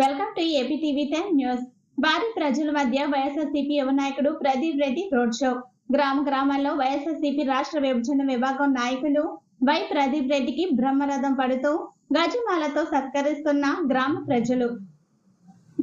Welcome to AP TV ten news భారీ ప్రజల మధ్య వైఎస్ఆర్సీపీ యువ నాయకుడు ప్రదీప్ రెడ్డి రోడ్ షో. గ్రామ గ్రామాల్లో వైఎస్ఆర్సీపీ రాష్ట్ర విభజన విభాగం నాయకులు వై ప్రదీప్ రెడ్డికి బ్రహ్మరథం పడుతూ గజమాలతో సత్కరిస్తున్న గ్రామ ప్రజలు.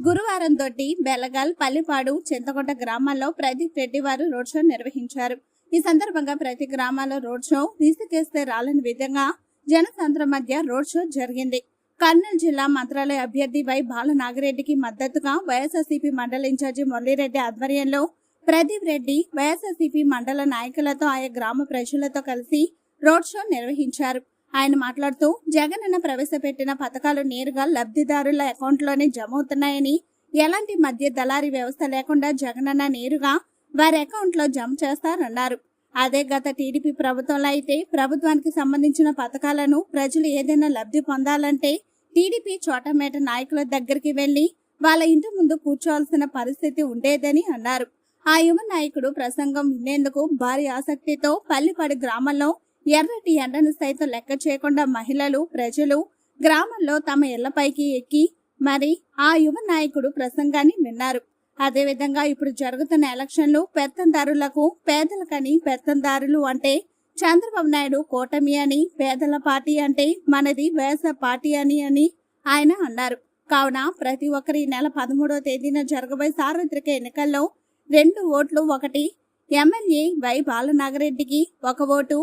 గురువారం తోటి బెలగాల్ పల్లిపాడు చింతకొండ గ్రామాల్లో ప్రదీప్ రెడ్డి వారు రోడ్ షో నిర్వహించారు. ఈ సందర్భంగా ప్రతి గ్రామాల్లో రోడ్ షో తీసుకేస్తే రాలని విధంగా జనసంద్రం మధ్య రోడ్ షో జరిగింది. కర్నూలు జిల్లా మంత్రాలయ అభ్యర్థి వై బాల నాగిరెడ్డికి మద్దతుగా వైఎస్ఆర్సీపీ మండల ఇన్ఛార్జి మురళీరెడ్డి ఆధ్వర్యంలో ప్రదీప్ రెడ్డి వైఎస్ఆర్సీపీ మండల నాయకులతో ఆయా గ్రామ ప్రజలతో కలిసి రోడ్ షో నిర్వహించారు. ఆయన మాట్లాడుతూ జగనన్న ప్రవేశపెట్టిన పథకాలు నేరుగా లబ్ధిదారుల అకౌంట్లోనే జమ అవుతున్నాయని ఎలాంటి మధ్య దళారీ వ్యవస్థ లేకుండా జగనన్న నేరుగా వారి అకౌంట్లో జమ చేస్తారన్నారు. అదే గత టీడీపీ ప్రభుత్వంలో అయితే ప్రభుత్వానికి సంబంధించిన పథకాలను ప్రజలు ఏదైనా లబ్ధి పొందాలంటే టీడీపీ చోటమేట నాయకుల దగ్గరికి వెళ్ళి వాళ్ళ ఇంటి ముందు కూర్చోవాల్సిన పరిస్థితి ఉండేదని అన్నారు. ఆ యువ నాయకుడు ప్రసంగం వినేందుకు భారీ ఆసక్తితో పల్లిపాడు గ్రామంలో ఎర్రటి ఎండను సైతం లెక్క చేయకుండా మహిళలు ప్రజలు గ్రామంలో తమ ఇళ్ళపైకి ఎక్కి మరి ఆ యువ నాయకుడు ప్రసంగాన్ని విన్నారు. అదేవిధంగా ఇప్పుడు జరుగుతున్న ఎలక్షన్లు పెత్తందారులకు పేదలకని పెత్తందారులు అంటే చంద్రబాబు నాయుడు కూటమి అని పేదల పార్టీ అంటే మనది వేస పార్టీ అని అని ఆయన అన్నారు. కావున ప్రతి ఒక్కరి నెల పదమూడవ తేదీన జరగబోయే సార్వత్రిక ఎన్నికల్లో రెండు ఓట్లు ఒకటి ఎమ్మెల్యే వై బాలనాగరెడ్డికి ఒక ఓటు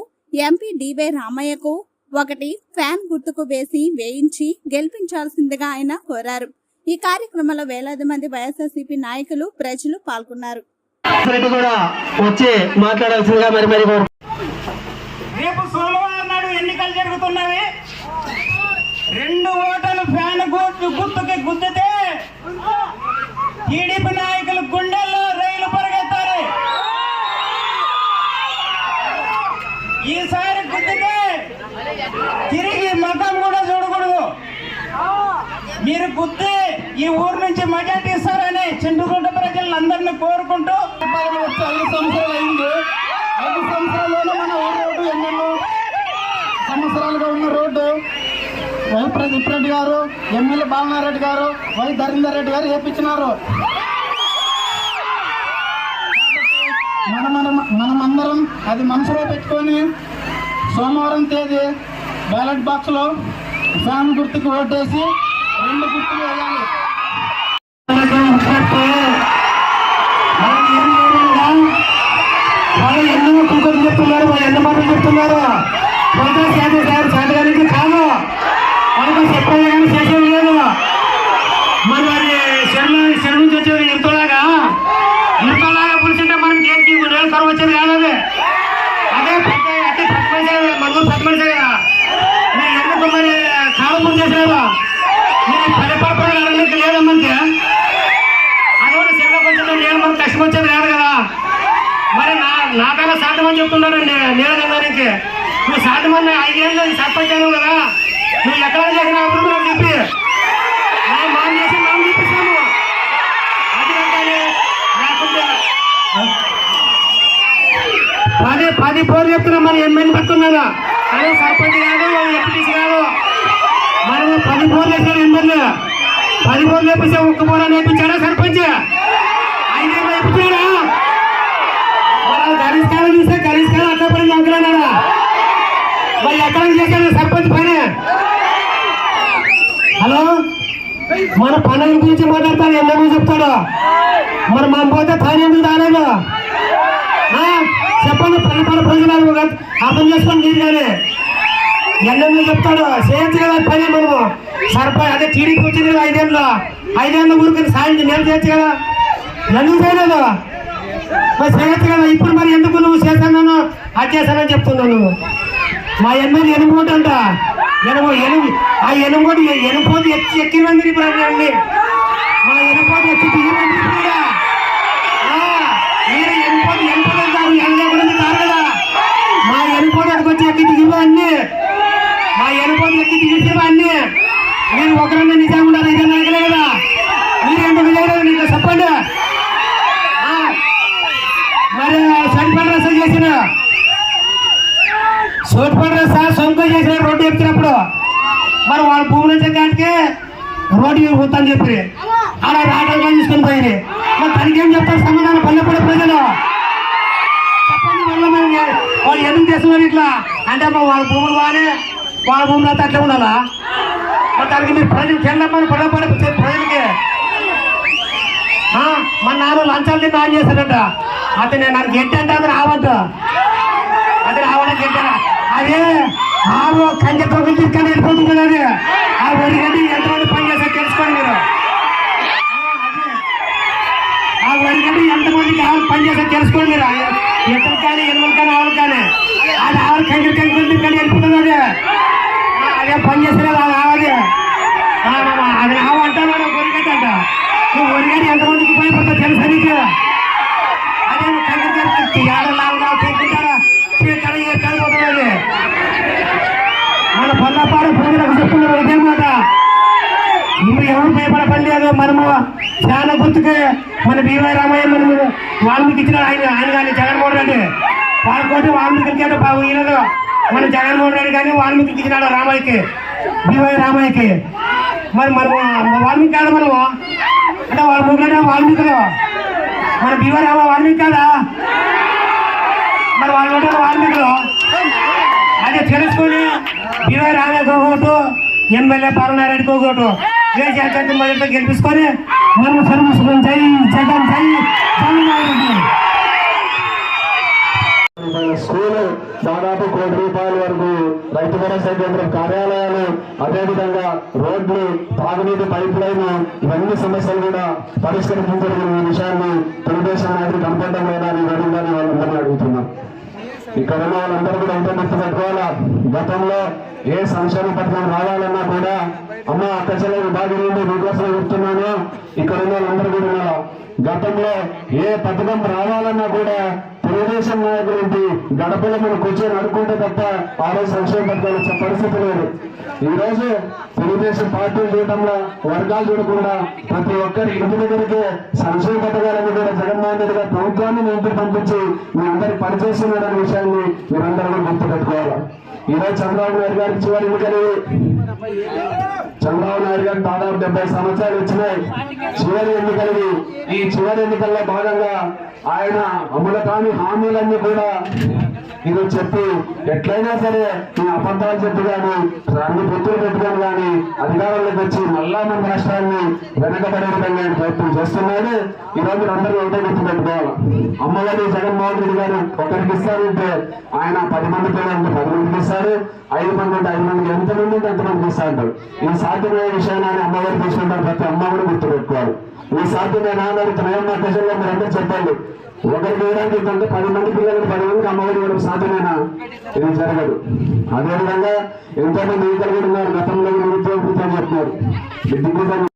ఎంపీ డివై రామయ్యకు ఒకటి ఫ్యాన్ గుర్తుకు వేసి వేయించి గెలిపించాల్సిందిగా ఆయన కోరారు. ఈ కార్యక్రమంలో వేలాది మంది వైఎస్ఆర్సీపీ నాయకులు ప్రజలు పాల్గొన్నారు. రెడ్డి కూడా వచ్చి మాట్లాడాల్సిందిగా మరి మరి కోరు రేపు సోమవారం నాడు ఎన్నికలు జరుగుతున్నవి. రెండు ఓటలు ఫ్యాన్ గుర్తు గుర్తుకి గుద్దితే టీడీపీ నాయకులు గుండెల్లో రైలు పరిగెత్తాలి. ఈసారి గుద్దితే తిరిగి మతం కూడా చూడకూడదు. మీరు గుద్ది ఈ ఊరు నుంచి మెజార్టీ ఇస్తారని చింతకుంట ప్రజలందరినీ కోరుకుంటూ ఐదు సంవత్సరాలు అయింది. ఐదు సంవత్సరాల్లోనే మన ఊరు రోడ్డు ఎన్నెన్నో సంవత్సరాలుగా ఉన్న రోడ్డు. వై ప్రదీప్ రెడ్డి గారు ఎమ్మెల్యే బాలనారెడ్డి గారు వై ధరీందర్ రెడ్డి గారు వేపించినారు. మనం మనమందరం అది మనసులో పెట్టుకొని సోమవారం తేదీ బ్యాలెట్ బాక్స్లో ఫ్యాన్ గుర్తుకు ఓటేసి రెండు గుర్తులు వేయాలి. ఎన్న మాటలు చెప్తున్నారు? ప్రజా శాఖ సార్ సాధగానికి కాదు. వాళ్ళకి చెప్పాలి కానీ చేసేది లేదు మరి మరి శరణు శరణు నుంచి వచ్చేది ఇంతలాగా ఇంతలాగా పులిసింటే మనం దేనికి నేను కరువు వచ్చేది కాదు అది అదే పెద్ద అదే పెద్ద మనిషి మనకు పెద్ద మనిషి కదా మీరు ఎందుకు మరి కాలం చేసినారు మీరు పరిపాలన లేదమ్మంటే అది కూడా చిన్న కొంచెం నేను మనకు కష్టం వచ్చేది కాదు కదా మరి నా నాకన్నా సాధ్యమని చెప్తున్నానండి నేను గారికి నువ్వు సాధ్యమని ఐదేళ్ళు సర్పంచ్ అయినావు కదా. నువ్వు ఎక్కడ చేసిన అప్పుడు నాకు చెప్పి. నా మాన్ చేసి మనం చూపిస్తాము అది అంటే లేకుంటే పది పది పోరు చెప్తున్నా మరి ఎమ్మెల్యే పెట్టుకున్నాను అదే సర్పంచ్ కాదు ఎంపీటీసీ కాదు. మనము పది పోర్లు వేసాడు ఎమ్మెల్యే పది పోర్లు వేపిస్తే ఒక్క పోరా నేర్పించాడా సర్పంచ్? ఐదేళ్ళు నేర్పించాడా మరి గరిష్కాలం చూస్తే గరిష్కాలం అట్లా పడింది అనుకున్నాడా మరి ఎక్కడ చేశాడు సర్పంచ్ పని హలో మన పనుల గురించి మాట్లాడతాడు ఎందుకు చెప్తాడు మరి మనం పోతే పని ఎందుకు రాలేదు చెప్పండి పని ప్రజలు అర్థం చేసుకొని మీరు కానీ. ఎన్నెన్నో చెప్తాడు చేయొచ్చు కదా పని మనము సర్పంచ్ అదే టీడీపీ వచ్చింది కదా ఐదేళ్ళు ఐదేళ్ళ ఊరికి సాయం నేను చేయొచ్చు కదా ఎందుకు చేయలేదు? మరి చేయొచ్చు కదా ఇప్పుడు మరి ఎందుకు నువ్వు చేశాను అది చేశానని చెప్తున్నావు నువ్వు. మా ఎమ్మెల్యే ఎనుమోటు అంట ఎనుమో ఎనుము ఆ ఎనుమోటు ఎనుపోటు ఎక్కి ఎక్కినందుకు ఇప్పుడు అండి మా ఎనుపోటు ఎక్కి సోటిపడ సార్? సొంత చేసిన రోడ్డు ఎక్కినప్పుడు మరి వాళ్ళ భూమి నుంచి రోడ్డు పోతాను చెప్పి అలా రాటంగా తీసుకొని పోయి మరి తనకేం చెప్తారు? సమాధానం పల్లెపూడి ప్రజలు. చెప్పండి వల్ల వాళ్ళు ఎందుకు చేస్తున్నారు ఇట్లా? అంటే మా వాళ్ళ భూములు వానే వాళ్ళ భూములు అయితే అట్లా ఉండాలా? మరి దానికి మీరు ప్రజలు చెల్లమ్మని పడపడి ప్రజలకి. ఆ, మన నాన్న లంచాలు తిని ఆన్ చేశాడంట. అతను నాకు గెట్టి అంటే అతను రావద్దు. అతను ఆవడం గెట్టారా తొమ్మిది తీసుకొని వెళ్ళిపోతుంది అది ఆ వరిగడ్డి ఎంతమంది పని చేస్తారు తెలుసుకోండి మీరు ఆ వరిగడ్డి ఎంతమందికి ఆవులు పని చేస్తారు తెలుసుకోండి మీరు ఇద్దరు కానీ ఎనిమిది కానీ ఆవులు కానీ అది ఆవులు కంచె కంచె తీసుకొని వెళ్ళిపోతుంది అది ఆ, మనము చాలా గుర్తుకే మన బీవై రామయ్య మనము వాల్మీకి ఇచ్చిన ఆయన ఆయన కానీ జగన్మోహన్ రెడ్డి. వాళ్ళకోటి వాల్మీకి ఇచ్చాడు బాబు ఈయనదు మన జగన్మోహన్ రెడ్డి కానీ వాల్మీకి ఇచ్చినాడు రామయ్యకి బీవై రామయ్యకి. మరి మనము వాల్మీకి కాదు మనము. అంటే వాళ్ళ ముగ్గురు వాల్మీకులు. మన బీవై రామ వాల్మీకి కాదా? మరి వాళ్ళు ఉంటారు వాల్మీకులు. అదే తెలుసుకొని బీవై రామయ్య ఒకటి ఎమ్మెల్యే పరనారెడ్డికి ఒకటి వేసి అత్యంత మొదటితో గెలిపించుకొని మనం సర్వస్వం జై జగన్ జై జగన్ రెడ్డి. స్కూలు దాదాపు కోటి రూపాయల వరకు రైతు భరోసా కేంద్రం కార్యాలయాలు అదేవిధంగా రోడ్లు తాగునీటి పైప్ లైన్ ఇవన్నీ సమస్యలు కూడా పరిష్కరించడం ఈ విషయాన్ని తెలుగుదేశం నాయకులు కనపడడం లేదా అని అడుగుదని వాళ్ళందరినీ అడుగుతున్నాం ఇక్కడ ఉన్న వాళ్ళందరూ కూడా ఎంత గుర్తుపెట్టుకోవాలా గతంలో ఏ సంక్షేమ పథకం రావాలన్నా కూడా చెల్లె విభాగం మీకోసం చెప్తున్నాను ఇక్కడ ఉన్న వాళ్ళందరూ కూడా గతంలో ఏ పథకం రావాలన్నా కూడా తెలుగుదేశం నాయకులు గడపలో మనం కూర్చొని అనుకుంటే తప్ప ఆ రోజు సంక్షేమ పథకాలు వచ్చే పరిస్థితి లేదు. ఈరోజు తెలుగుదేశం పార్టీలు చూడటంలో వర్గాలు చూడకుండా ప్రతి ఒక్కరి ఇంటి దగ్గరికి సంక్షేమ పథకాలను కూడా జగన్మోహన్ రెడ్డి గారు ప్రభుత్వాన్ని ఇంటికి పంపించి మీ అందరికి పనిచేస్తున్నారనే విషయాన్ని మీరందరూ కూడా గుర్తుపెట్టుకోవాలి. ఈ రోజు చంద్రబాబు నాయుడు గారికి చివరి ఎన్నికలు. చంద్రబాబు నాయుడు గారు దాదాపు డెబ్బై సంవత్సరాలు వచ్చినాయి. చివరి ఎన్నికలు ఈ చివరి ఎన్నికల్లో భాగంగా ఆయన అమలు కాని హామీలన్నీ కూడా ఇది చెప్పి ఎట్లయినా సరే ఈ అబద్ధాలు చెప్పి కానీ అన్ని పొత్తులు పెట్టుకొని కానీ అధికారంలోకి వచ్చి మళ్ళా మన రాష్ట్రాన్ని వెనకబడే విధంగా ఆయన ప్రయత్నం చేస్తున్నాడు. ఈ రోజు అందరూ ఒకటే గుర్తు పెట్టుకోవాలి అమ్మగారి జగన్మోహన్ రెడ్డి గారు ఒకరికి ఇస్తారంటే ఆయన పది మంది అంటే పది మందికి ఇస్తారు. ఐదు మంది అంటే ఐదు మందికి ఎంత మంది అంటే అంతమందికి ఇస్తా అంటారు ఈ సాధ్యమైన విషయాన్ని ఆయన అమ్మగారు తీసుకుంటారు. ప్రతి అమ్మ కూడా గుర్తు పెట్టుకోవాలి ఈ సాధ్యమైన అని త్రయం ప్రజల్లో మీరు అందరూ చెప్పండి. ఒకరి వేయడానికి ఇంతంటే పది మంది పిల్లలకు పది మందికి అమ్మఒడి ఇవ్వడం సాధ్యమేనా? ఇది జరగదు. అదేవిధంగా ఎంతోమంది ఈతలు కూడా ఉన్నారు గతంలో నిరుద్యోగ వృత్తి అని చెప్తున్నారు.